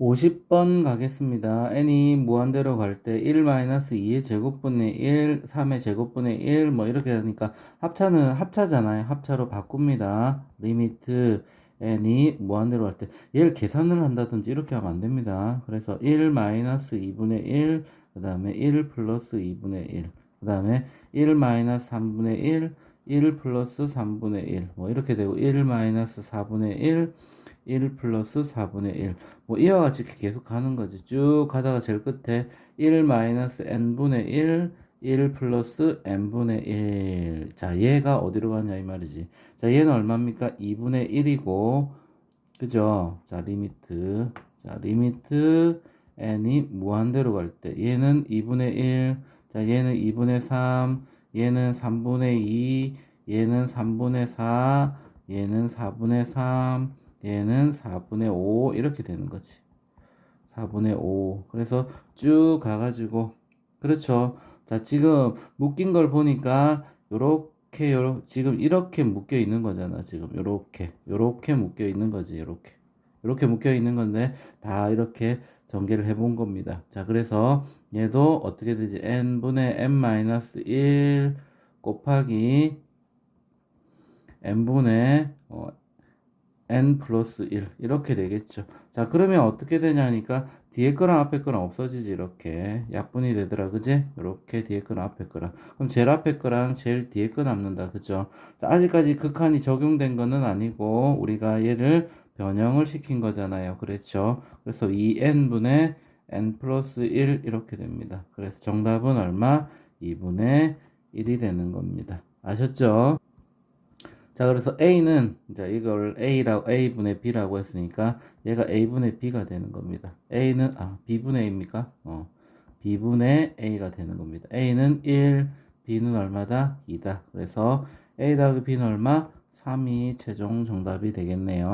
50번 가겠습니다. n이 무한대로 갈 때 1-2의 제곱분의 1, 3의 제곱분의 1, 뭐 이렇게 하니까 합차는 합차잖아요. 합차로 바꿉니다. 리미트 n이 무한대로 갈 때 얘를 계산을 한다든지 이렇게 하면 안 됩니다. 그래서 1-2분의 1, 그 다음에 1 플러스 2분의 1, 그 다음에 1-3분의 1, 1 플러스 3분의 1, 뭐 이렇게 되고 1-4분의 1, 1 플러스 4분의 1. 뭐 이와 같이 계속 가는 거지. 쭉 가다가 제일 끝에 1 마이너스 n분의 1, 1 플러스 n분의 1. 자, 얘가 어디로 가냐 이 말이지. 자, 얘는 얼마입니까? 2분의 1이고, 그죠? 자, 리미트. 자, 리미트 n이 무한대로 갈 때. 얘는 2분의 1. 자, 얘는 2분의 3. 얘는 3분의 2. 얘는 3분의 4. 얘는 4분의 3. 얘는 4분의 5 이렇게 되는 거지. 4분의 5. 그래서 쭉 가가지고 그렇죠. 자 지금 묶인 걸 보니까 요렇게 요렇게 지금 이렇게 묶여 있는 거잖아. 지금 요렇게 요렇게 묶여 있는 거지. 요렇게 요렇게 묶여 있는 건데 다 이렇게 전개를 해본 겁니다. 자 그래서 얘도 어떻게 되지? n분의 n-1 곱하기 n분의 어, n 플러스 1 이렇게 되겠죠. 자 그러면 어떻게 되냐니까 뒤에 거랑 앞에 거랑 없어지지 이렇게 약분이 되더라 그지? 이렇게 뒤에 거랑 앞에 거랑 그럼 제일 앞에 거랑 제일 뒤에 거 남는다 그죠? 자, 아직까지 극한이 적용된 거는 아니고 우리가 얘를 변형을 시킨 거잖아요 그렇죠? 그래서 2n분의 n 플러스 1 이렇게 됩니다. 그래서 정답은 얼마? 2분의 1이 되는 겁니다. 아셨죠? 자, 그래서 A는, 자, 이걸 A라고, A분의 B라고 했으니까, 얘가 A분의 B가 되는 겁니다. A는, 아, B분의 A입니까? 어, B분의 A가 되는 겁니다. A는 1, B는 얼마다? 2다. 그래서 A 더하기 B는 얼마? 3이 최종 정답이 되겠네요.